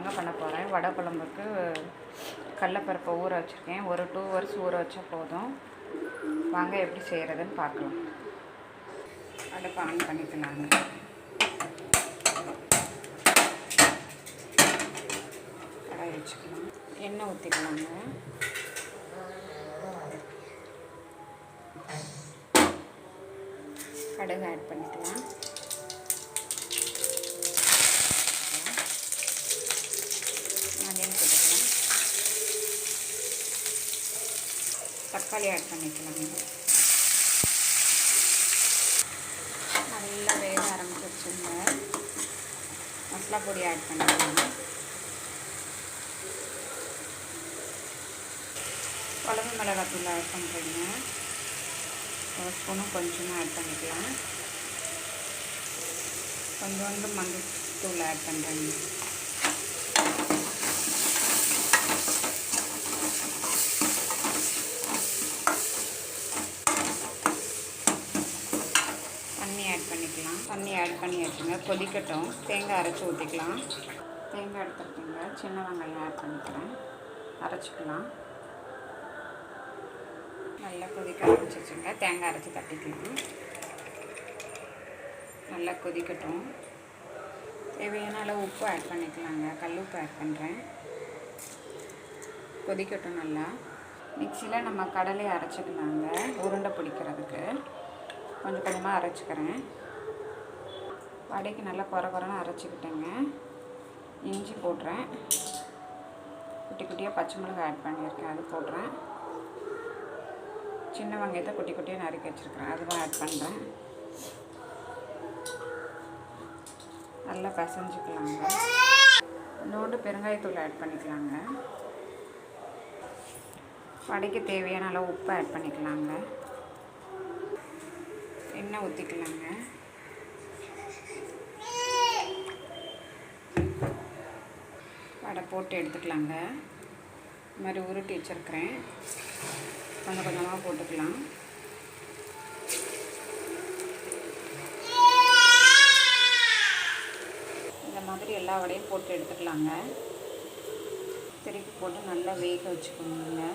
தாங்க பண்ண போகிறேன் வடை குழம்புக்கு கடலப்பருப்பை ஊற வச்சுருக்கேன். ஒரு டூ ஹவர்ஸ் ஊற வச்சா போதும். வாங்க எப்படி செய்கிறதுன்னு பார்க்கலாம். அடுப்பை ஆன் பண்ணிக்கலாங்க கடாய் வச்சுக்கலாம். எண்ணெய் ஊற்றிக்கலாங்க கடுகு ஆட் பண்ணிக்கலாம். தக்காளி ஆட் பண்ணிக்கலாம் நல்லா வேக ஆரம்பிச்சிருச்சுங்க மசாலா பொடி ஆட் பண்ணிக்கலாம் குழம்பு மிளகாத்தூள் ஆட் பண்ணுறீங்க ஒரு ஸ்பூனும் கொஞ்சமாக ஆட் பண்ணிக்கலாம். கொஞ்சோண்டு மஞ்சள் தூள் ஆட் பண்ணுறேங்க தண்ணி ஆட் பண்ணிக்கலாம். தண்ணி ஆட் பண்ணியாச்சுங்க கொதிக்கட்டும். தேங்காய் அரைச்சி ஊற்றிக்கலாம் தேங்காய் எடுத்துருக்கீங்க. சின்ன வெங்காயம் ஆட் பண்ணிக்கிறேன். அரைச்சிக்கலாம். நல்லா கொதிக்க ஆரம்பிச்சிச்சுங்க தேங்காய் அரைச்சி தட்டிக்கலாம். நல்லா கொதிக்கட்டும். தேவையான அளவு உப்பு ஆட் பண்ணிக்கலாங்க. கல் உப்பு ஆட் பண்ணுறேன் கொதிக்கட்டும் நல்லா. மிக்சியில் நம்ம கடலையை அரைச்சிக்கலாங்க. உருண்டை பிடிக்கிறதுக்கு. கொஞ்சம் கொஞ்சமாக அரைச்சிக்கிறேன். வடைக்கு நல்லா குறை குறைன்னு அரைச்சிக்கிட்டேங்க. இஞ்சி போடுறேன். குட்டி குட்டியாக பச்சை மிளகாய் ஆட் பண்ணியிருக்கேன் அது போடுறேன். சின்ன வெங்காயத்தை குட்டி குட்டியாக நறுக்கி வச்சுருக்கிறேன் அதுவும் ஆட் பண்ணுறேன் நல்லா பசஞ்சிக்கலாங்க. இன்னொன்று பெருங்காயத்தூள் ஆட் பண்ணிக்கலாங்க. வடைக்கு தேவையான அளவு உப்பு ஆட் பண்ணிக்கலாங்க. எண்ணெய் ஊற்றிக்கலாங்க வடை போட்டு எடுத்துக்கலாங்க. இது மாதிரி உருட்டி வச்சுருக்கிறேன். கொஞ்சம் கொஞ்சமாக போட்டுக்கலாம். இந்த மாதிரி எல்லா வடையும் போட்டு எடுத்துக்கலாங்க. திருப்பி போட்டு நல்லா வேக வச்சுக்கோங்க.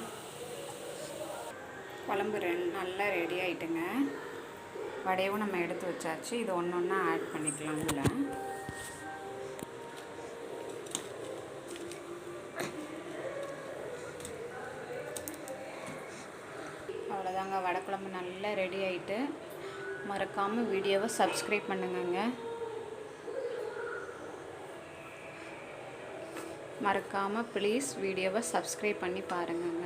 குழம்பு ரெண்டு நல்லா ரெடி ஆகிட்டுங்க வடையவும் நம்ம எடுத்து வச்சாச்சு. இது ஒன்று ஒன்றா ஆட் பண்ணிக்கலாம் இல்லை அவ்வளோதாங்க வடக்குழம்பு நல்லா ரெடி ஆகிட்டு மறக்காமல் வீடியோவை சப்ஸ்கிரைப் பண்ணுங்கங்க. மறக்காமல் ப்ளீஸ் வீடியோவை சப்ஸ்கிரைப் பண்ணி பாருங்கங்க.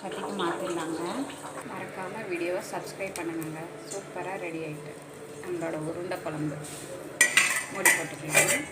கட்டிக்கு மாற்றிடலாங்க மறக்காமல் வீடியோவை சப்ஸ்கிரைப் பண்ணுங்க. சூப்பராக ரெடி ஆகிட்டு நம்மளோட உருண்டை குழம்பு. மூடி போட்டுக்கலாம்